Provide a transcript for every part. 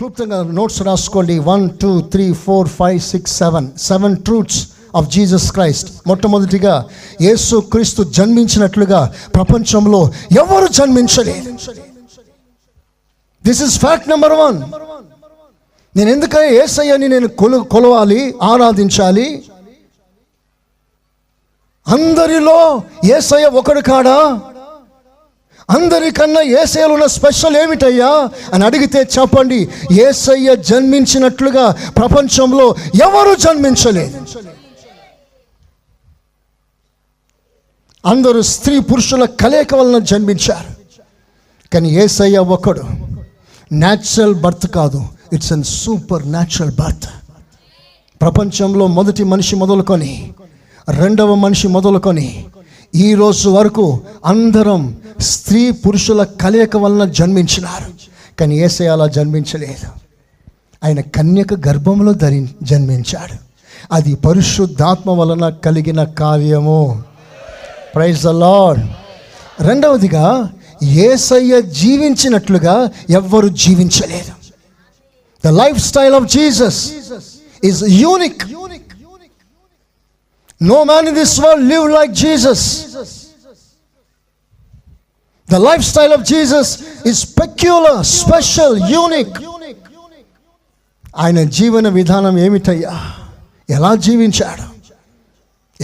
క్లుప్తంగా నోట్స్ రాసుకోండి. One two three four five six seven seven truths of Jesus Christ మొట్టమొదటిగా యేసు క్రీస్తు జన్మించినట్లుగా ప్రపంచంలో ఎవరు జన్మించలేదు. This is fact number one నేను ఎందుకని ఏసయ్యని నేను కొలు కొలవాలి ఆరాధించాలి? అందరిలో ఏసయ్య ఒకడు కాడా? అందరికన్నా ఏసైలు ఉన్న స్పెషల్ ఏమిటయ్యా? అని అడిగితే చెప్పండి ఏసయ్య జన్మించినట్లుగా ప్రపంచంలో ఎవరు జన్మించలేదు? అందరూ స్త్రీ పురుషుల కలయిక వలన జన్మించారు. కానీ ఏసయ్య ఒకడు న్యాచురల్ బర్త్ కాదు. It's an supernatural birth ప్రపంచంలో మొదటి మనిషి మొదలుకొని రెండవ మనిషి మొదలుకొని ఈ రోజు వరకు అందరం స్త్రీ పురుషుల కలయిక వలన జన్మించినారు. కానీ ఏసై అలా జన్మించలేదు. ఆయన కన్యక గర్భంలో ధరి జన్మించాడు. అది పరిశుద్ధాత్మ వలన కలిగిన కార్యము. ప్రైజ్ ద రెండవదిగా ఏసయ్య జీవించినట్లుగా ఎవ్వరు జీవించలేదు. The lifestyle of Jesus is unique no man in this world live like Jesus the lifestyle of Jesus is peculiar special unique ఆయన జీవన విధానం ఏమిటయ్యా? ఎలా జీవించాడు?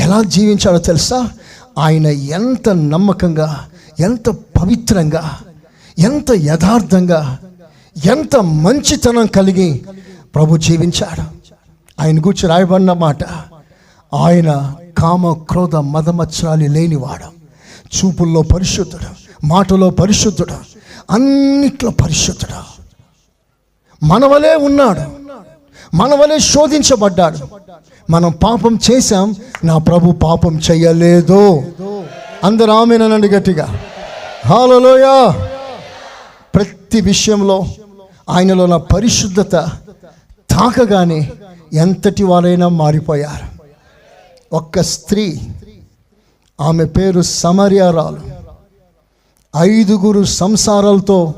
ఎలా జీవించాడో తెలుసా? ఆయన ఎంత నమ్మకంగా ఎంత పవిత్రంగా ఎంత యథార్థంగా ఎంత మంచితనం కలిగి ప్రభు జీవించాడు. ఆయన గురించి రాయబడిన మాట ఆయన కామ క్రోధ మదమత్సరాలు లేనివాడు చూపుల్లో పరిశుద్ధుడు. మాటలో పరిశుద్ధుడు అన్నిట్లో పరిశుద్ధుడు. మనవలే ఉన్నాడు మనవలే శోధించబడ్డాడు. మనం పాపం చేశాం నా ప్రభు పాపం చెయ్యలేదు అందరు ఆమెనండి గట్టిగా. హాలలోయా ప్రతి విషయంలో ఆయనలో నా పరిశుద్ధత తాకగానే ఎంతటి వారైనా మారిపోయారు. ఒక్క స్త్రీ ఆమె పేరు సమర్యారాలు ఐదుగురు సంసారాలతో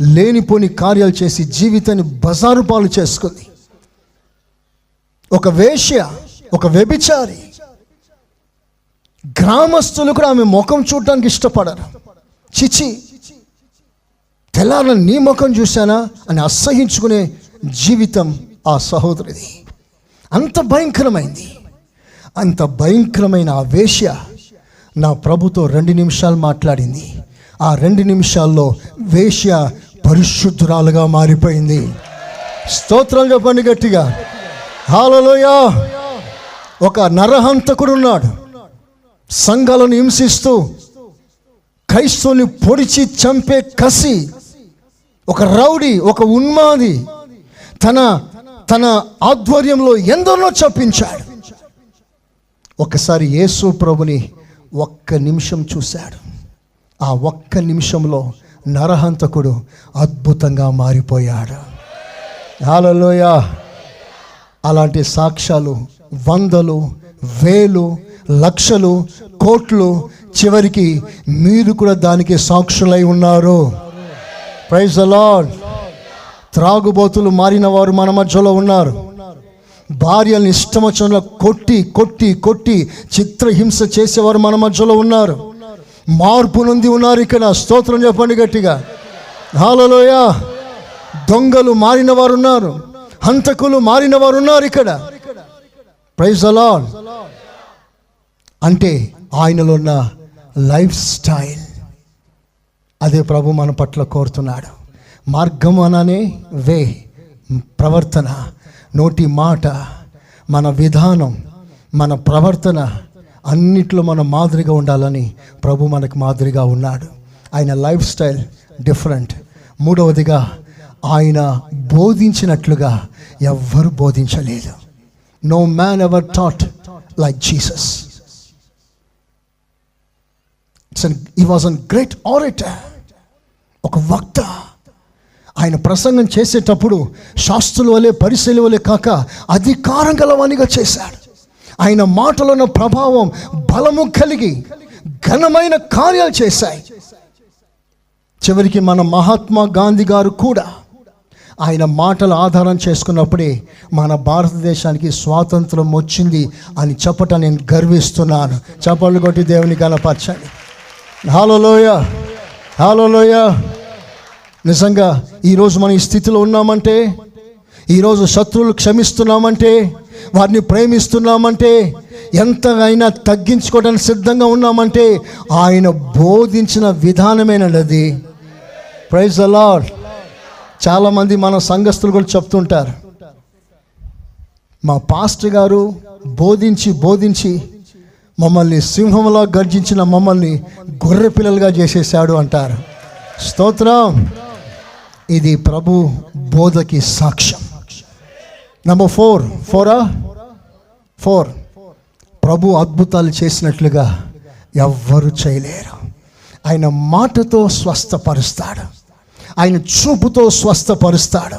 లేనిపోని కార్యాలు చేసి జీవితాన్ని బజారు పాలు చేసుకుంది. ఒక వేష్య ఒక వ్యభిచారి. గ్రామస్తులు కూడా ఆమె ముఖం చూడటానికి ఇష్టపడరు. చిచి తెల్లారని నీ ముఖం చూశానా అని అసహించుకునే జీవితం ఆ సహోదరిది. అంత భయంకరమైంది. అంత భయంకరమైన ఆ వేష్య నా ప్రభుతో రెండు నిమిషాలు మాట్లాడింది. ఆ రెండు నిమిషాల్లో వేశ్య పరిశుద్ధురాలుగా మారిపోయింది. స్తోత్రం చెప్పండి గట్టిగా. హాలలోయ ఒక నరహంతకుడు ఉన్నాడు. సంఘాలను హింసిస్తూ క్రైస్తవుని పొడిచి చంపే కసి ఒక రౌడీ ఒక ఉన్మాది తన తన ఆధ్వర్యంలో ఎందరినో చంపించాడు. ఒకసారి యేసు ప్రభుని ఒక్క నిమిషం చూశాడు. ఆ ఒక్క నిమిషంలో నరహంతకుడు అద్భుతంగా మారిపోయాడు. హాలలోయ అలాంటి సాక్ష్యాలు వందలు వేలు లక్షలు కోట్లు చివరికి మీరు కూడా దానికి సాక్షులై ఉన్నారు. ప్రైజ్ అలాడ్ త్రాగుబోతులు మారిన వారు మన మధ్యలో ఉన్నారు. భార్యలను ఇష్టం వచ్చిన కొట్టి కొట్టి కొట్టి చిత్రహింస చేసేవారు మన మధ్యలో ఉన్నారు. మార్పు నొంది ఉన్నారు ఇక్కడ. స్తోత్రం చెప్పండి గట్టిగా. హాలలోయ. దొంగలు మారిన వారు ఉన్నారు హంతకులు మారిన వారు ఉన్నారు ఇక్కడ ప్రైజ్ అలాడ్ అంటే ఆయనలో ఉన్న లైఫ్ స్టైల్. అదే ప్రభు మన పట్ల కోరుతున్నాడు. మార్గం అననే వే ప్రవర్తన. నోటి మాట మన విధానం మన ప్రవర్తన అన్నిట్లో మనం మాదిరిగా ఉండాలని ప్రభు మనకు మాదిరిగా ఉన్నాడు. ఆయన లైఫ్ స్టైల్ డిఫరెంట్. మూడవదిగా ఆయన బోధించినట్లుగా ఎవ్వరు బోధించలేదు. No man ever thought like Jesus it's he was an great orator ఒక వక్త. ఆయన ప్రసంగం చేసేటప్పుడు శాస్త్రుల వలె పరిశీలి వలె కాక అధికారం గలవానిగా చేశాడు. ఆయన మాటలను ప్రభావం బలము కలిగి ఘనమైన కార్యాలు చేశాయి. చివరికి మన మహాత్మా గాంధీ గారు కూడా ఆయన మాటలు ఆధారం చేసుకున్నప్పుడే మన భారతదేశానికి స్వాతంత్రం వచ్చింది అని చెప్పటం నేను గర్విస్తున్నాను. చప్పళ్ళు కొట్టి దేవుని కనపరచండి హలో లోయ నిజంగా ఈరోజు మనం ఈ స్థితిలో ఉన్నామంటే ఈరోజు శత్రువులు క్షమిస్తున్నామంటే వారిని ప్రేమిస్తున్నామంటే ఎంతైనా తగ్గించుకోవడానికి సిద్ధంగా ఉన్నామంటే ఆయన బోధించిన విధానమేనది ప్రైజ్ అలాడ్ చాలామంది మన సంఘస్థులు కూడా చెప్తుంటారు. మా పాస్టర్ గారు బోధించి బోధించి మమ్మల్ని సింహంలా గర్జించిన మమ్మల్ని గొర్రె పిల్లలుగా చేసేసాడు అంటారు. స్తోత్రం. ఇది ప్రభు బోధకి సాక్ష్యం. నెంబర్ ఫోర్ ఫోరా ఫోర్ ప్రభు అద్భుతాలు చేసినట్లుగా ఎవ్వరు చేయలేరు. ఆయన మాటతో స్వస్థపరుస్తాడు. ఆయన చూపుతో స్వస్థపరుస్తాడు.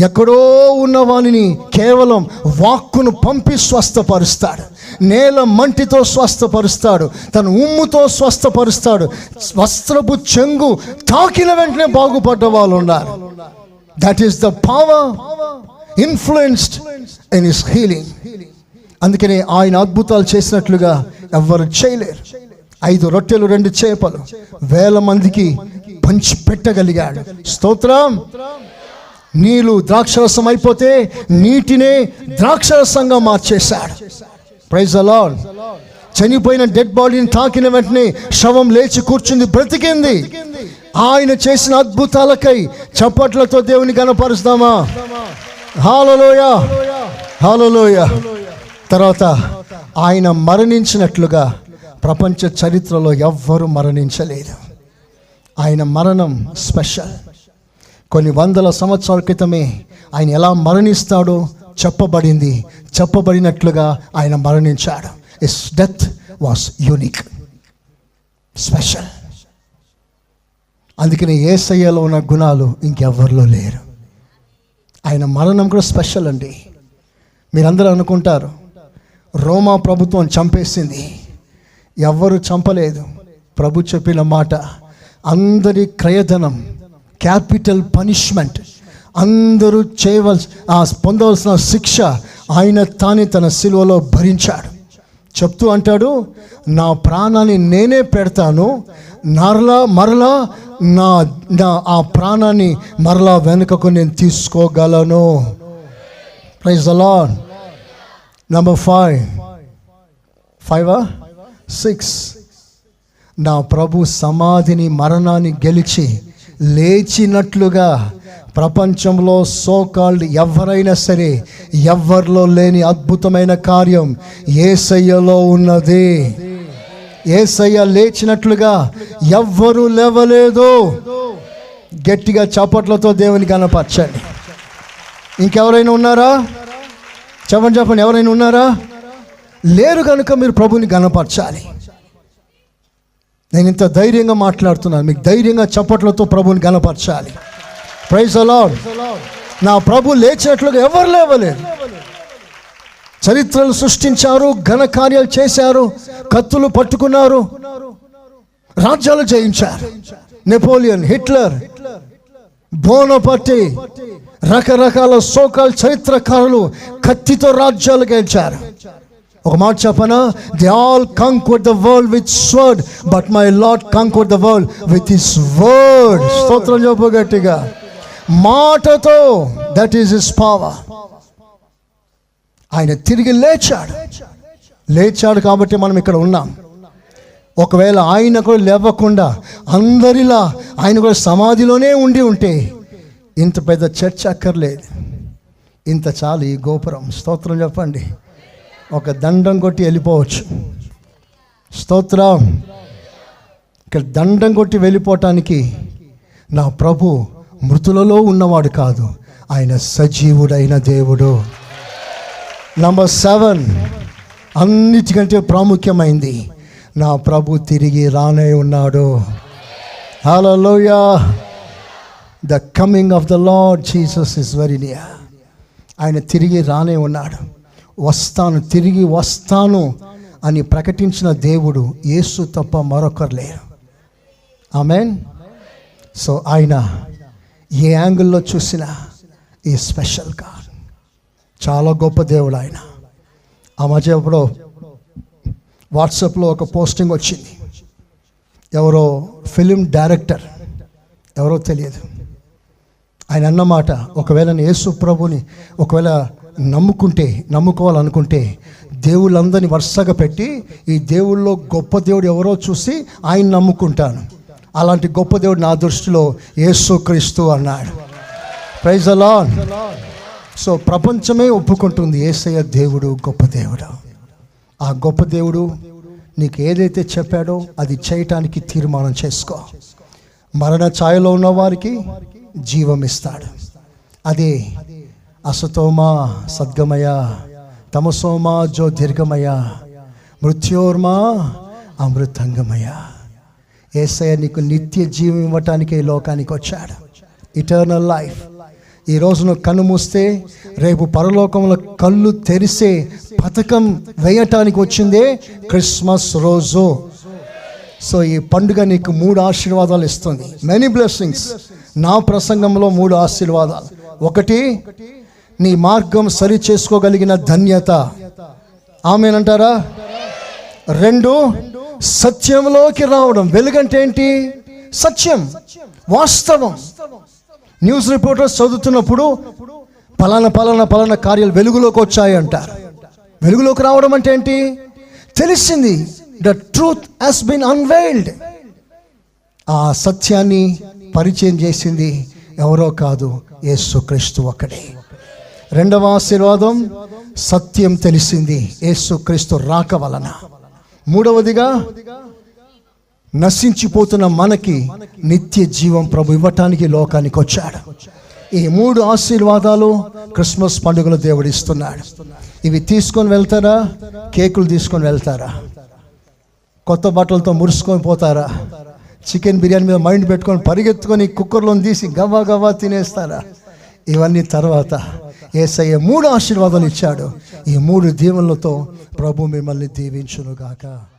ఎక్కడో ఉన్న వానిని కేవలం వాక్కును పంపి స్వస్థపరుస్తాడు. నేల మంటితో స్వస్థపరుస్తాడు. తన ఉమ్ముతో స్వస్థపరుస్తాడు. వస్త్రపు చెంగు తాకిన వెంటనే బాగుపడ్డ వాళ్ళు ఉన్నారు that is the power influenced in his healing అందుకనే ఆయన అద్భుతాలు చేసినట్లుగా ఎవ్వరు చేయలేరు. ఐదు రొట్టెలు రెండు చేపలు వేల మందికి పంచి పెట్టగలిగాడు. స్తోత్రం. నీళ్ళు ద్రాక్షరసం అయిపోతే నీటినే ద్రాక్షరసంగా మార్చేశాడు. ప్రైజ్ అలాడ్ చనిపోయిన డెడ్ బాడీని తాకిన వెంటనే శవం లేచి కూర్చుంది బ్రతికింది. ఆయన చేసిన అద్భుతాలకై చప్పట్లతో దేవుని కనపరుస్తామా హాలలోయ. హాలలోయ. తర్వాత ఆయన మరణించినట్లుగా ప్రపంచ చరిత్రలో ఎవ్వరూ మరణించలేదు. ఆయన మరణం స్పెషల్. కొన్ని వందల సంవత్సరాల క్రితమే ఆయన ఎలా మరణిస్తాడో చెప్పబడింది. చెప్పబడినట్లుగా ఆయన మరణించాడు. His death was unique special అందుకని ఏసయ్యలో ఉన్న గుణాలు ఇంకెవ్వరిలో లేరు. ఆయన మరణం కూడా స్పెషల్ అండి. మీరందరూ అనుకుంటారు రోమా ప్రభుత్వం చంపేసింది. ఎవ్వరు చంపలేదు. ప్రభు చెప్పిన మాట అందరి క్రయధనం క్యాపిటల్ పనిష్మెంట్ అందరూ చేయవలసి ఆ పొందవలసిన శిక్ష ఆయన తానే తన సిలువలో భరించాడు. చెప్తూ అంటాడు నా ప్రాణాన్ని నేనే పెడతాను నరలా మరలా నా నా ఆ ప్రాణాన్ని మరలా వెనుకకు నేను తీసుకోగలను. ప్రైజ్ అలాన్ నెంబర్ ఫైవ్ ఫైవా సిక్స్ నా ప్రభు సమాధిని మరణాన్ని గెలిచి లేచినట్లుగా ప్రపంచంలో సోకాల్డ్ ఎవరైనా సరే ఎవరిలో లేని అద్భుతమైన కార్యం ఏసయ్యలో ఉన్నది. ఏసయ్య లేచినట్లుగా ఎవ్వరూ లేవలేదు. గట్టిగా చప్పట్లతో దేవుని కనపరచండి ఇంకెవరైనా ఉన్నారా? చెప్పండి చెప్పండి ఎవరైనా ఉన్నారా? లేరు కనుక మీరు ప్రభుని గనపరచాలి నేను ఇంత ధైర్యంగా మాట్లాడుతున్నాను. మీకు ధైర్యంగా చప్పట్లతో ప్రభుని గనపరచాలి ప్రైజ్ అలాడ్ నా ప్రభు లేచినట్లుగా ఎవరు లేవలేదు. చరిత్రలు సృష్టించారు ఘన కార్యాలు చేశారు. కత్తులు పట్టుకున్నారు. రాజ్యాలు జయించారు. నెపోలియన్ హిట్లర్ బోనపట్టి రకరకాల సోకాల్ చరిత్రకారులు కత్తితో రాజ్యాలు గెలిచారు. ఒక మాట చెప్పనా? They all conquer the world with sword but my lord conquer the world with his word స్తోత్రం చెప్పు గట్టిగా. మాటతో దట్ ఈస్ హిస్ పవర్ ఆయన తిరిగి లేచాడు. లేచాడు కాబట్టి మనం ఇక్కడ ఉన్నాం. ఒకవేళ ఆయన కూడా లేవకుండా అందరిలా ఆయన కూడా సమాధిలోనే ఉండి ఉంటే ఇంత పెద్ద చర్చ అక్కర్లేదు. ఇంత చాలు ఈ గోపురం. స్తోత్రం చెప్పండి. ఒక దండం కొట్టి వెళ్ళిపోవచ్చు. స్తోత్రం. ఇక్కడ దండం కొట్టి వెళ్ళిపోవటానికి నా ప్రభు మృతులలో ఉన్నవాడు కాదు. ఆయన సజీవుడైన దేవుడు. నంబర్ సెవెన్ అన్నిటికంటే ప్రాముఖ్యమైంది నా ప్రభు తిరిగి రానే ఉన్నాడు. హలోయా the coming of the lord Jesus is very near ఆయన తిరిగి రానే ఉన్నాడు. వస్తాను తిరిగి వస్తాను అని ప్రకటించిన దేవుడు యేసు తప్ప మరొకరు లేరు. ఆమెన్ సో ఆయన ఏ యాంగిల్లో చూసినా ఈ స్పెషల్ కార్ చాలా గొప్ప దేవుడు ఆయన. ఆ మధ్య ఇప్పుడు వాట్సాప్లో ఒక పోస్టింగ్ వచ్చింది. ఎవరో ఫిలిం డైరెక్టర్ ఎవరో తెలియదు. ఆయన అన్నమాట ఒకవేళ యేసు ప్రభుని ఒకవేళ నమ్ముకుంటే నమ్ముకోవాలనుకుంటే దేవుళ్ళందరినీ వరుసగా పెట్టి ఈ దేవుళ్ళలో గొప్ప దేవుడు ఎవరో చూసి ఆయన నమ్ముకుంటాను. అలాంటి గొప్ప దేవుడు నా దృష్టిలో యేసు క్రీస్తు అన్నాడు. ప్రైజ్ అలా సో ప్రపంచమే ఒప్పుకుంటుంది ఏసయ్య దేవుడు గొప్ప దేవుడు. ఆ గొప్ప దేవుడు నీకు ఏదైతే చెప్పాడో అది చేయటానికి తీర్మానం చేసుకో. మరణ ఛాయలో ఉన్న వారికి జీవం ఇస్తాడు. అదే అసతోమా సద్గమయ తమసోమా జ్యోతిర్గమయ మృత్యోర్మా అమృతంగమయ. ఏసయ్య నీకు నిత్య జీవం ఇవ్వటానికి ఈ లోకానికి వచ్చాడు. ఇటర్నల్ లైఫ్ ఈ రోజున కన్ను మూస్తే రేపు పరలోకంలో కళ్ళు తెరిసే పథకం వేయటానికి వచ్చిందే క్రిస్మస్ రోజు. సో ఈ పండుగ నీకు మూడు ఆశీర్వాదాలు ఇస్తుంది. మెనీ బ్లెస్సింగ్స్ నా ప్రసంగంలో మూడు ఆశీర్వాదాలు. ఒకటి నీ మార్గం సరి చేసుకోగలిగిన ధన్యత. ఆమెనంటారా? రెండు సత్యంలోకి రావడం. వెలుగంటే ఏంటి? సత్యం వాస్తవం. న్యూస్ రిపోర్టర్స్ చదువుతున్నప్పుడు పలానా పలానా పలానా కార్యాలు వెలుగులోకి వచ్చాయి అంటారు. వెలుగులోకి రావడం అంటే ఏంటి? తెలిసింది. The truth has been unveiled ఆ సత్యాన్ని పరిచయం చేసింది ఎవరో కాదు యేసుక్రీస్తు ఒక్కడే. రెండవ ఆశీర్వాదం సత్యం తెలిసింది యేసుక్రీస్తు రాక వలన. మూడవదిగా నశించిపోతున్న మనకి నిత్య జీవం ప్రభు ఇవ్వటానికి లోకానికి వచ్చాడు. ఈ మూడు ఆశీర్వాదాలు క్రిస్మస్ పండుగలో దేవుడు ఇస్తున్నాడు. ఇవి తీసుకొని వెళ్తారా? కేకులు తీసుకొని వెళ్తారా? కొత్త బట్టలతో మురుసుకొని పోతారా? చికెన్ బిర్యానీ మీద మైండ్ పెట్టుకొని పరిగెత్తుకొని కుక్కర్లో తీసి గవ్వా గవ్వా తినేస్తారా? ఇవన్నీ తర్వాత ఏసయ్య మూడు ఆశీర్వాదాలు ఇచ్చాడు. ఈ మూడు దీవెనలతో ప్రభు మిమ్మల్ని దీవించునుగాక.